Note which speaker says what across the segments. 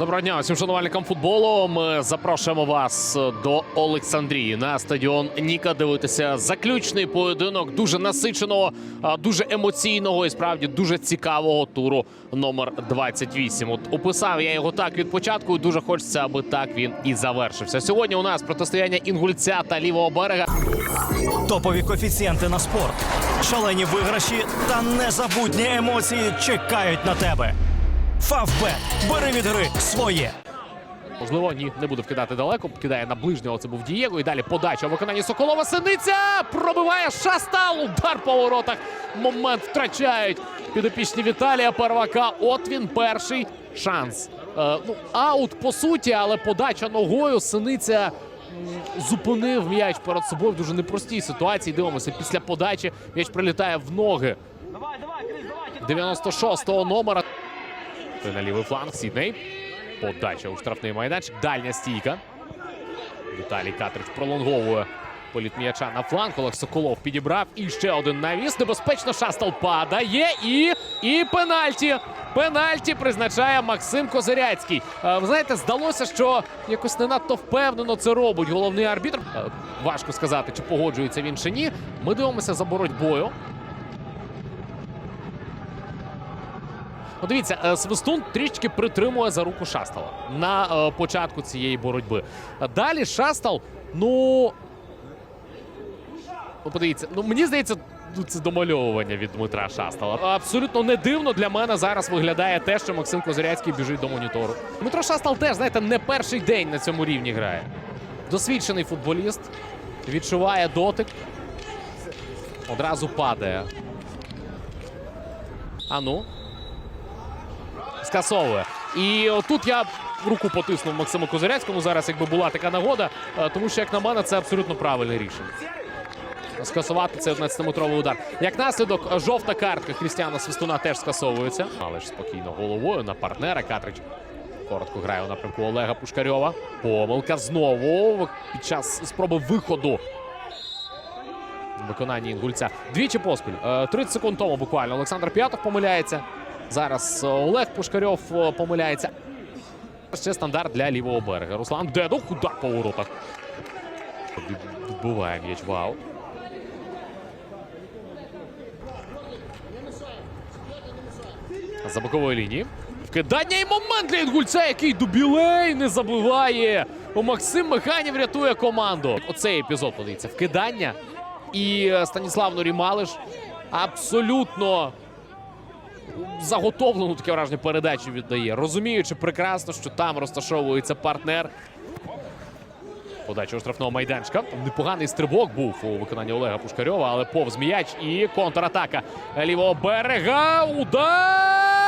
Speaker 1: Доброго дня всім шанувальникам футболу. Ми запрошуємо вас до Олександрії на стадіон Ніка. Дивитися заключний поєдинок дуже насиченого, дуже емоційного і справді дуже цікавого туру номер 28. От описав я його так від початку. і Дуже хочеться, аби так він і завершився. Сьогодні у нас протистояння інгульця та лівого берега.
Speaker 2: Топові коефіцієнти на спорт, шалені виграші та незабутні емоції чекають на тебе. Фавбет. Бери від гри своє.
Speaker 1: Можливо, ні, не буде вкидати далеко. Кидає на ближнього. Це був Дієго. І далі подача у виконанні Соколова. Синиця пробиває шастал. Удар по воротах. Момент втрачають підопічні Віталія Первака. От він перший шанс. Е, ну, аут по суті, але подача ногою. Синиця зупинив м'яч перед собою в дуже непростій ситуації. Дивимося, після подачі м'яч прилітає в ноги. 96-го номера. Той на лівий фланг Сідней. Подача у штрафний майданчик. Дальня стійка. Віталій Катрич пролонговує політ м'яча на фланг. Олег Соколов підібрав. І ще один навіс. Небезпечно шастал падає. І, і пенальті. Пенальті призначає Максим Козиряцький. Е, Ви знаєте, здалося, що якось не надто впевнено це робить головний арбітр. Е, Важко сказати, чи погоджується він чи ні. Ми дивимося за боротьбою. Ну, дивіться, е, Свистун трішки притримує за руку Шастала на е, початку цієї боротьби. Далі Шастал, ну. Ну, подивіться, ну мені здається, ну, це домальовування від Дмитра Шастала. Абсолютно не дивно для мене зараз виглядає те, що Максим Козиряцький біжить до монітору. Дмитро Шастал теж, знаєте, не перший день на цьому рівні грає. Досвідчений футболіст, відчуває дотик. Одразу падає. А ну скасовує. І тут я руку потиснув Максиму Козиряцькому зараз, якби була така нагода, е, тому що, як на мене, це абсолютно правильне рішення. Скасувати цей 11-метровий удар. Як наслідок, жовта картка Християна Свистуна теж скасовується. Але ж спокійно головою на партнера Катрич. Коротко грає у напрямку Олега Пушкарьова. Помилка знову під час спроби виходу. в Виконанні інгульця. Двічі поспіль. Е, 30 секунд тому буквально Олександр П'ятов помиляється. Зараз е, Олег Пушкарьов е, помиляється. Ще стандарт для лівого берега. Руслан Дедух. Удар по воротах. Від- Відбиває м'яч в аут. За бокової лінії. Вкидання і момент для інгульця, який дубілей не забиває. О, Максим Механів рятує команду. Оцей епізод подивіться. Вкидання. І е, Станіслав Норімалиш абсолютно заготовлену таке враження передачу віддає, розуміючи прекрасно, що там розташовується партнер. Подача у штрафного майданчика. Непоганий стрибок був у виконанні Олега Пушкарьова, але повз м'яч і контратака лівого берега. Удар!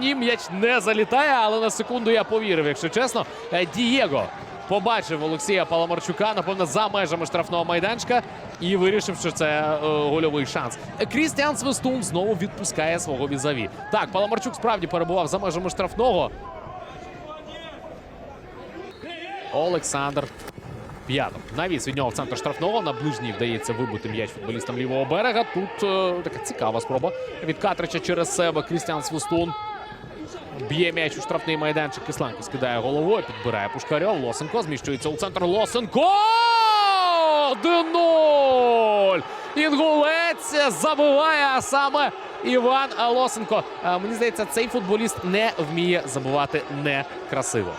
Speaker 1: Ні, м'яч не залітає, але на секунду я повірив, якщо чесно. Е, Дієго побачив Олексія Паламарчука, напевно, за межами штрафного майданчика і вирішив, що це е, гольовий шанс. Крістіан Свистун знову відпускає свого візаві. Так, Паламарчук справді перебував за межами штрафного. Олександр П'ятов. Навіс від нього в центр штрафного. На ближній вдається вибити м'яч футболістам лівого берега. Тут е, така цікава спроба від Катрича через себе. Крістіан Свистун. Б'є м'яч у штрафний майданчик. Кисланко скидає головою, підбирає Пушкарьов. Лосенко зміщується у центр. Лосенко! 1-0! Інгулець забиває, а саме Іван Лосенко. Е, Мені здається, цей футболіст не вміє забувати некрасиво.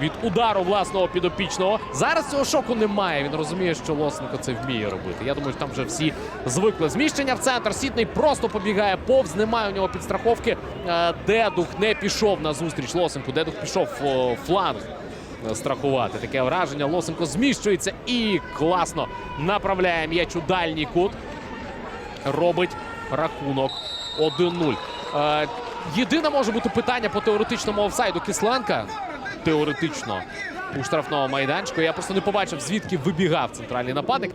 Speaker 1: Від удару власного підопічного. Зараз цього шоку немає. Він розуміє, що Лосенко це вміє робити. Я думаю, що там вже всі звикли. Зміщення в центр. Сітний просто побігає повз. Немає у нього підстраховки. Е, Дедух не пішов на зустріч Лосенку. Дедух пішов о, фланг е, страхувати. Таке враження. Лосенко зміщується і класно направляє м'яч у дальній кут. Робить рахунок 1-0. Е, єдине може бути питання по теоретичному офсайду Кисленка. Теоретично у штрафному майданчику. Я просто не побачив, звідки вибігав центральний нападник.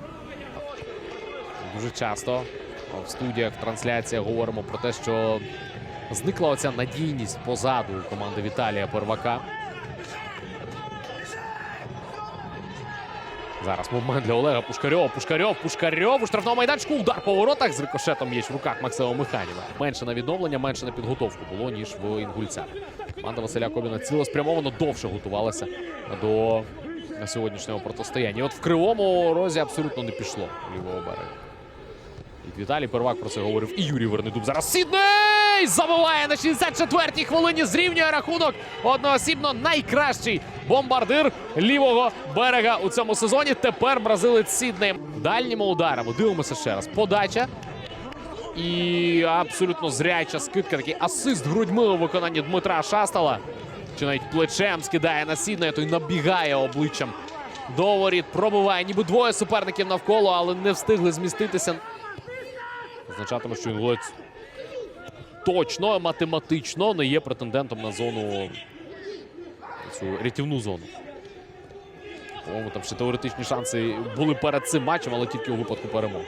Speaker 1: Дуже часто в студіях, в трансляціях говоримо про те, що зникла оця надійність позаду команди Віталія Первака. Зараз момент для Олега Пушкарьова. Пушкарьов, Пушкарьов у штрафному майданчику. Удар по воротах з рикошетом м'яч в руках Максима Михайліва. Менше на відновлення, менше на підготовку було, ніж в інгульця. Команда Василя Кобіна цілеспрямовано довше готувалася до сьогоднішнього протистояння. І от в кривому розі абсолютно не пішло лівого берега. І Віталій Первак про це говорив. І Юрій Вернедуб зараз Сідней забиває на 64-й хвилині. Зрівнює рахунок одноосібно найкращий бомбардир лівого берега у цьому сезоні. Тепер бразилець Сідней. Дальніми ударами. Дивимося ще раз. Подача. І абсолютно зряча скидка. Такий асист грудьми у виконанні Дмитра Шастала. Чи навіть плечем скидає на Сіднея, той набігає обличчям до воріт. Пробиває ніби двоє суперників навколо, але не встигли зміститися. Означатиме, що інгулець точно математично не є претендентом на зону цю рятівну зону. По-моєму, там ще теоретичні шанси були перед цим матчем, але тільки у випадку перемоги.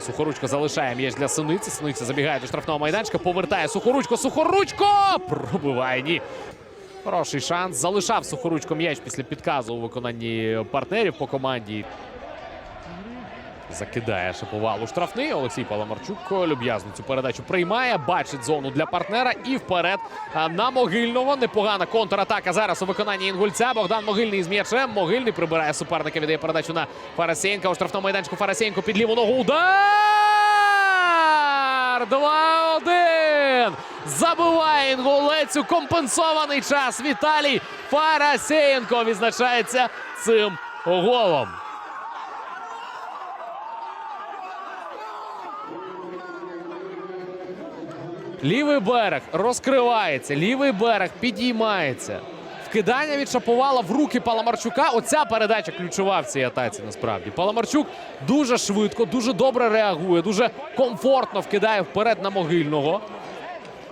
Speaker 1: Сухоручко залишає м'яч для Синиці. Синиця забігає до штрафного майданчика, повертає Сухоручко. Сухоручко! Пробиває ні. Хороший шанс. Залишав Сухоручко м'яч після підказу у виконанні партнерів по команді. Закидає шиповалу штрафний. Олексій Паламарчук люб'язно цю передачу приймає, бачить зону для партнера і вперед на могильного. Непогана контратака зараз у виконанні інгульця. Богдан Могильний з м'ячем. Могильний прибирає суперника, віддає передачу на Фарасєнка. У штрафному майданчику Фарасєнко під ліву ногу. Удар! 2-1! Забиває інгулець у компенсований час. Віталій Фарасєнко відзначається цим голом. Лівий берег розкривається, лівий берег підіймається. Вкидання від Шаповала в руки Паламарчука. Оця передача ключова в цій атаці. Насправді Паламарчук дуже швидко, дуже добре реагує, дуже комфортно вкидає вперед на могильного.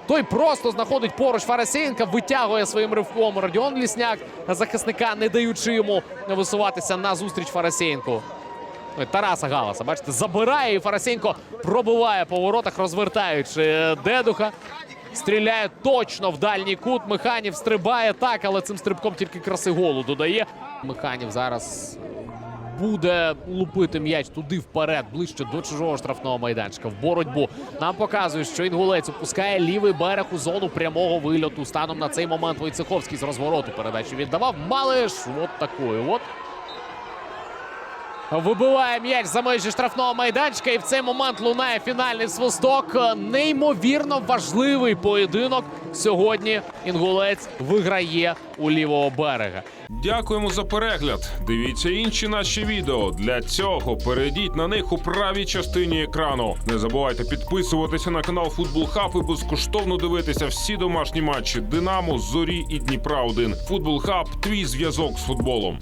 Speaker 1: Той просто знаходить поруч Фарасєнка, витягує своїм ривком Родіон Лісняк захисника, не даючи йому висуватися на зустріч Фарасєнку. Тараса Галаса, бачите, забирає і Фарасєнко пробиває по воротах, розвертаючи е, дедуха. Стріляє точно в дальній кут. Механів стрибає так, але цим стрибком тільки краси голу додає. Механів зараз буде лупити м'яч туди вперед, ближче до чужого штрафного майданчика. В боротьбу нам показують, що інгулець опускає лівий берег у зону прямого вильоту. Станом на цей момент Войцеховський з розвороту передачу віддавав. Малиш от такою. От Вибиває м'яч за межі штрафного майданчика, і в цей момент лунає фінальний свисток. Неймовірно важливий поєдинок. Сьогодні інгулець виграє у лівого берега.
Speaker 3: Дякуємо за перегляд. Дивіться інші наші відео. Для цього перейдіть на них у правій частині екрану. Не забувайте підписуватися на канал Футбол Хаб і безкоштовно дивитися всі домашні матчі Динамо, Зорі і Дніпра 1 Футбол Хаб твій зв'язок з футболом.